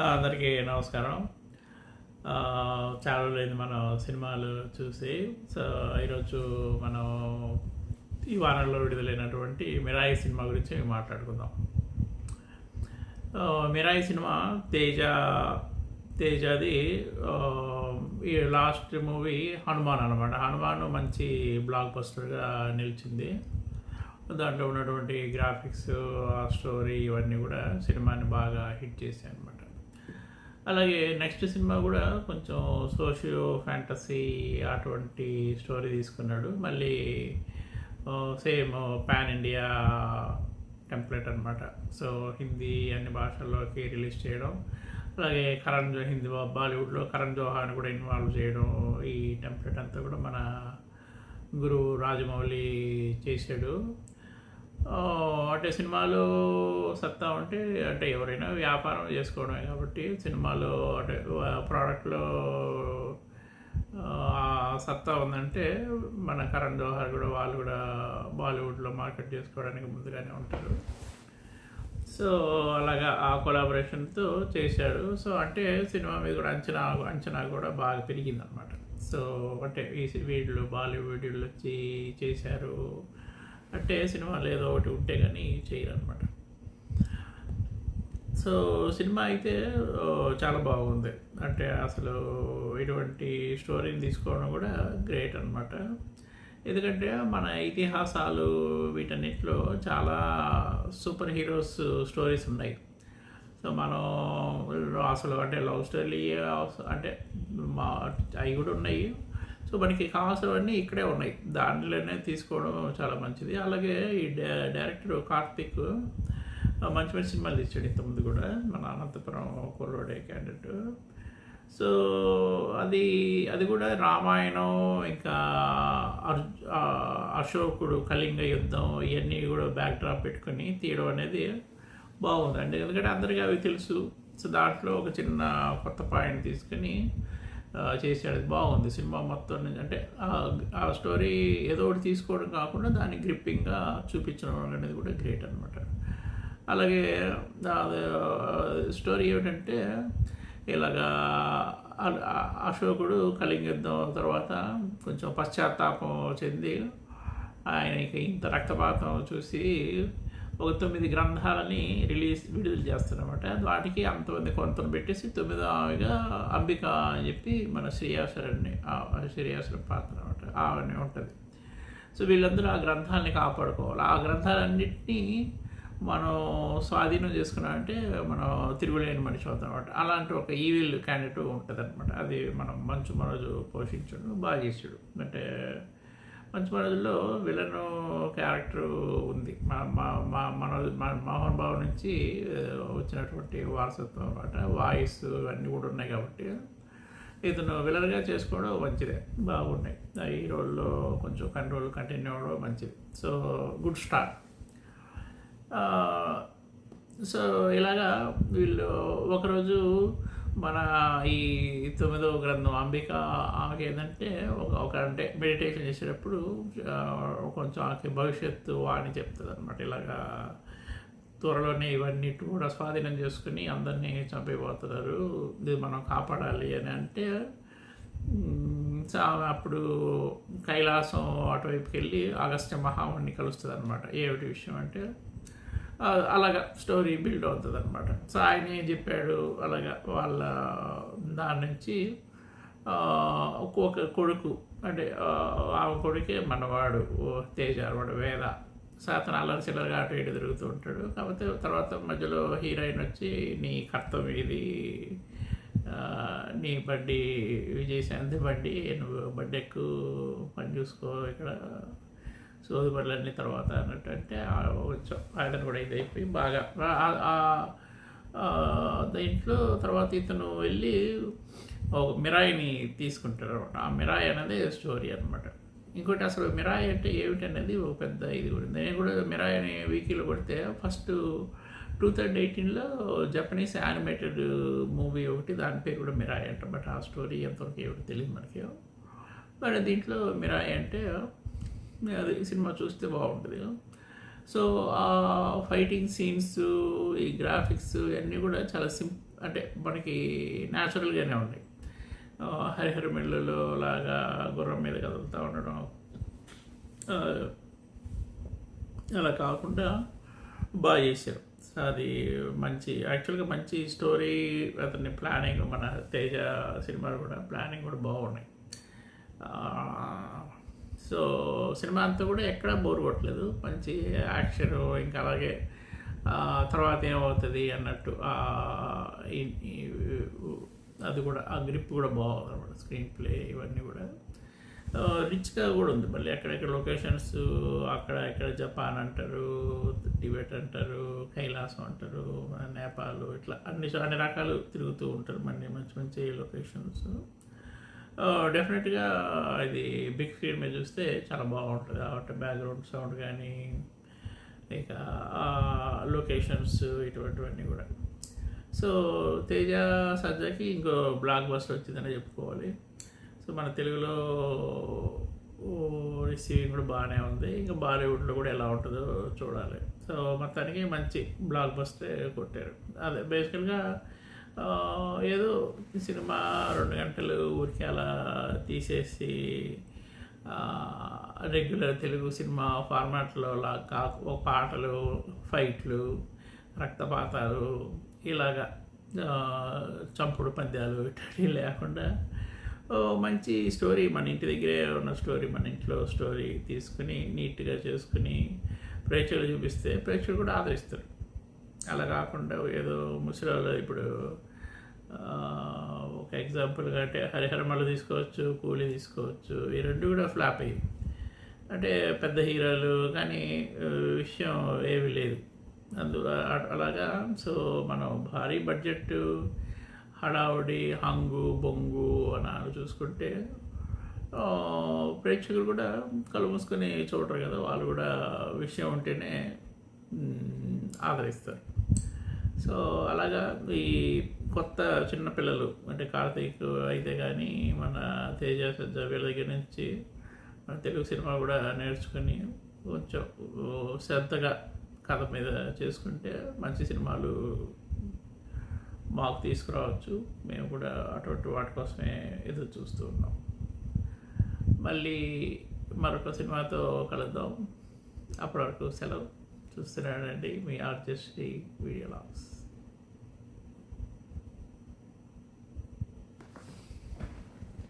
అందరికీ నమస్కారం. చాలా రోజులైంది మనం సినిమాలు చూసి. సో ఈరోజు మనం ఈ వారంలో విడుదలైనటువంటి మిరాయి సినిమా గురించి మాట్లాడుకుందాం. మిరాయి సినిమా తేజ తేజది ఈ లాస్ట్ మూవీ హనుమాన్ అనమాట హనుమాన్ మంచి బ్లాక్ బస్టర్గా నిలిచింది. దాంట్లో ఉన్నటువంటి గ్రాఫిక్స్ స్టోరీ ఇవన్నీ కూడా సినిమాని బాగా హిట్ చేశాయి అనమాట అలాగే నెక్స్ట్ సినిమా కూడా కొంచెం సోషియో ఫ్యాంటసీ అటువంటి స్టోరీ తీసుకున్నాడు. మళ్ళీ సేమ్ పాన్ ఇండియా టెంప్లెట్ అనమాట సో హిందీ అన్ని భాషల్లోకి రిలీజ్ చేయడం. అలాగే కరణ్ జో హిందీ బాలీవుడ్లో కరణ్ జోహాన్ కూడా ఇన్వాల్వ్ చేయడం. ఈ టెంప్లెట్ అంతా కూడా మన గురువు రాజమౌళి చేశాడు. అంటే సినిమాలో సత్తా ఉంటే అంటే ఎవరైనా వ్యాపారం చేసుకోవడమే కాబట్టి సినిమాలో అంటే ప్రోడక్ట్లో సత్తా ఉందంటే మన కరణ్ జోహర్ కూడా వాళ్ళు కూడా బాలీవుడ్లో మార్కెట్ చేసుకోవడానికి ముందుగానే ఉంటారు. సో అలాగా ఆ కొలాబరేషన్తో చేశాడు. సో అంటే సినిమా మీద కూడా అంచనా అంచనా కూడా బాగా పెరిగిందనమాట సో అంటే ఈ వీళ్ళు బాలీవుడ్ వీళ్ళు వచ్చి చేశారు. అంటే సినిమాలు ఏదో ఒకటి ఉంటే కానీ చేయాలన్నమాట సో సినిమా అయితే చాలా బాగుంది. అంటే అసలు ఇటువంటి స్టోరీని తీసుకోవడం కూడా గ్రేట్ అనమాట ఎందుకంటే మన ఇతిహాసాలు వీటన్నిటిలో చాలా సూపర్ హీరోస్ స్టోరీస్ ఉన్నాయి. సో మనం అసలు అంటే లవ్ స్టోరీ అంటే మా అవి కూడా ఉన్నాయి. సో మనకి కావాల్సినవన్నీ ఇక్కడే ఉన్నాయి. దానిలోనే తీసుకోవడం చాలా మంచిది. అలాగే ఈ డై- డైరెక్టర్ కార్తిక్ మంచి మంచి సినిమాలు తీసాడు ఇంతకుముందు కూడా. మన అనంతపురం కుర్రోడే క్యాండిడేట్. సో అది అది కూడా రామాయణం ఇంకా అర్జు- అశోకుడు కళింగ యుద్ధం ఇవన్నీ కూడా బ్యాక్ డ్రాప్ పెట్టుకొని తీయడం అనేది బాగుందండి. ఎందుకంటే అందరికీ అవి తెలుసు. సో దాంట్లో ఒక చిన్న కొత్త పాయింట్ తీసుకొని చేశాడు. బాగుంది సినిమా మొత్తం నుంచి. అంటే ఆ- స్టోరీ ఏదో ఒకటి తీసుకోవడం కాకుండా దాన్ని గ్రిప్పింగ్గా చూపించడం అనేది కూడా గ్రేట్ అనమాట అలాగే స్టోరీ ఏమిటంటే ఇలాగా అశోకుడు కళింగ యుద్ధం తర్వాత కొంచెం పశ్చాత్తాపం చెంది ఆయనకి ఇంత రక్తపాతం చూసి ఒక తొమ్మిది గ్రంథాలని రిలీజ్ విడుదల చేస్తారనమాట వాటికి అంతమంది కొంతను పెట్టేసి తొమ్మిదో ఆమెగా అంబిక అని చెప్పి మన శ్రీయాసరాన్ని శ్రేయాసర పాత్ర అనమాట. ఆమె ఉంటుంది. సో వీళ్ళందరూ ఆ గ్రంథాలని కాపాడుకోవాలి. ఆ గ్రంథాలన్నింటినీ మనం స్వాధీనం చేసుకున్నామంటే మనం తిరుగులేని మనిషి అవుతాం అనమాట. అలాంటి ఒక ఈవిల్ క్యాండిడేట్ ఉంటుంది అనమాట అది మనం మంచు మనోజు పోషించడు బాగా చేసాడు. అంటే మంచి మనోజులో విలన్ క్యారెక్టర్ ఉంది. మా మా మా మా మోహన్ బాబు నుంచి వచ్చినటువంటి వారసత్వం అనమాట. వాయిస్ అన్నీ కూడా ఉన్నాయి కాబట్టి ఇతను విలన్గా చేసుకోవడం మంచిదే. బాగున్నాయి. ఈ హీరోల్లో కొంచెం కంట్రోల్ కంటిన్యూ అవ్వడం మంచిది. So good star. సో ఇలాగా వీళ్ళు ఒకరోజు మన ఈ తొమ్మిదో గ్రంథం అంబిక ఆమెకి ఏంటంటే ఒక ఒక అంటే మెడిటేషన్ చేసేటప్పుడు కొంచెం ఆమెకి భవిష్యత్తు అని చెప్తుంది అనమాట ఇలాగా త్వరలోనే ఇవన్నీ కూడా స్వాధీనం చేసుకుని అందరినీ చంపిపోతున్నారు ఇది మనం కాపాడాలి అని అంటే అప్పుడు కైలాసం అటువైపుకి వెళ్ళి అగస్త్య మహాముని కలుస్తుంది అనమాట ఏమిటి విషయం అంటే అలాగా స్టోరీ బిల్డ్ అవుతుంది అనమాట సో ఆయన ఏం చెప్పాడు? అలాగా వాళ్ళ దాని నుంచి ఒక్కొక్క కొడుకు అంటే ఆ కొడుకే మనవాడు ఓ తేజ అనమాట వేద. సో అతను అల్లరి చిల్లరగా అటు ఇటు తిరుగుతూ ఉంటాడు. కాకపోతే తర్వాత మధ్యలో హీరోయిన్ వచ్చి నీ కర్తవ్యం ఇది నీ బండి విజయశాంతి బండి నువ్వు బండి ఎక్కువ పని చూసుకో ఇక్కడ సోదరులన్నీ తర్వాత అన్నట్టు అంటే ఆయన కూడా ఇదైపోయి బాగా దీంట్లో తర్వాత ఇతను వెళ్ళి ఒక మిరాయిని తీసుకుంటారు అనమాట ఆ మిరాయి అనేది స్టోరీ అనమాట ఇంకోటి అసలు మిరాయి అంటే ఏమిటి అనేది ఒక పెద్ద ఇది కూడా నేను కూడా మిరాయి అనే వీకీలో కొడితే ఫస్ట్ టూ థౌజండ్ ఎయిటీన్లో జపనీస్ యానిమేటెడ్ మూవీ ఒకటి దాని పేరు కూడా మిరాయి అంట. బట్ ఆ స్టోరీ ఎంతవరకు ఏమిటి తెలియదు మనకి. మరి దీంట్లో మిరాయి అంటే అది సినిమా చూస్తే బాగుంటుంది సో ఆ ఫైటింగ్ సీన్స్ ఈ గ్రాఫిక్స్ ఇవన్నీ కూడా చాలా సిం అంటే మనకి న్యాచురల్గానే ఉన్నాయి. హరిహర మిల్లులో లాగా గుర్రం మీద కదులుతూ ఉండడం అలా కాకుండా బాగా చేశారు. అది మంచి యాక్చువల్గా మంచి స్టోరీ అతని ప్లానింగ్ మన తేజ సినిమాలు కూడా ప్లానింగ్ కూడా బాగున్నాయి. సో సినిమా అంతా కూడా ఎక్కడా బోర్ కొట్టలేదు. మంచి యాక్షన్ ఇంకా అలాగే తర్వాత ఏమవుతుంది అన్నట్టు అది కూడా ఆ గ్రిప్ కూడా బాగుంది అనమాట స్క్రీన్ ప్లే ఇవన్నీ కూడా. రిచ్గా కూడా ఉంది. మళ్ళీ ఎక్కడెక్కడ లొకేషన్స్ అక్కడ ఇక్కడ జపాన్ అంటారు టిబెట్ అంటారు కైలాసం అంటారు మన నేపాల్ ఇట్లా అన్ని అన్ని రకాలు తిరుగుతూ ఉంటారు. మళ్ళీ మంచి మంచి లొకేషన్స్. డెఫినెట్గా ఇది బిగ్ స్క్రీన్ మీద చూస్తే చాలా బాగుంటుంది. కాబట్టి బ్యాక్గ్రౌండ్ సౌండ్ కానీ ఇక లొకేషన్స్ ఇటువంటివన్నీ కూడా. సో తేజ సజ్జకి ఇంకో బ్లాక్ బస్టర్ వచ్చిందని చెప్పుకోవాలి. సో మన తెలుగులో రిసీవింగ్ కూడా బాగానే ఉంది. ఇంకా బాలీవుడ్లో కూడా ఎలా ఉంటుందో చూడాలి. సో మొత్తానికి మంచి బ్లాక్ బస్టే కొట్టారు. అదే బేసికల్గా ఏదో సినిమా రెండు గంటలు ఊరికి అలా తీసేసి రెగ్యులర్ తెలుగు సినిమా ఫార్మాట్లో లా ఒక పాటలు ఫైట్లు రక్తపాతాలు ఇలాగా చంపుడు పంద్యాలు ఇట్లాంటివి లేకుండా మంచి స్టోరీ మన ఇంటి దగ్గరే ఉన్న స్టోరీ మన ఇంట్లో స్టోరీ తీసుకుని నీట్గా చేసుకుని ప్రేక్షకులు చూపిస్తే ప్రేక్షకులు కూడా ఆదరిస్తారు. అలా కాకుండా ఏదో ముసలి ఇప్పుడు ఒక ఎగ్జాంపుల్గా అంటే హరిహరమలు తీసుకోవచ్చు కూలీ తీసుకోవచ్చు ఈ రెండు కూడా ఫ్లాప్ అయ్యి అంటే పెద్ద హీరోలు కానీ విషయం ఏమీ లేదు. అందు అలాగా సో మనం భారీ బడ్జెట్ హడావుడి హంగు బొంగు అని చూసుకుంటే ప్రేక్షకులు కూడా కళ్ళు మూసుకొని చూడరు కదా వాళ్ళు కూడా విషయం ఉంటేనే ఆదరిస్తారు. సో అలాగా ఈ కొత్త చిన్నపిల్లలు అంటే కార్తీక్ అయితే కానీ మన తేజ సజ్జ వీళ్ళ దగ్గర నుంచి మన తెలుగు సినిమా కూడా నేర్చుకుని కొంచెం శ్రద్ధగా కథ మీద చేసుకుంటే మంచి సినిమాలు మాకు తీసుకురావచ్చు. మేము కూడా అటువంటి వాటి కోసమే ఎదురు చూస్తూ ఉన్నాం. మళ్ళీ మరొక సినిమాతో కలుద్దాం. అప్పటి వరకు సెలవు. చూస్తున్నానండి మీ ఆర్జెస్టీ వీడియో లాగ్స్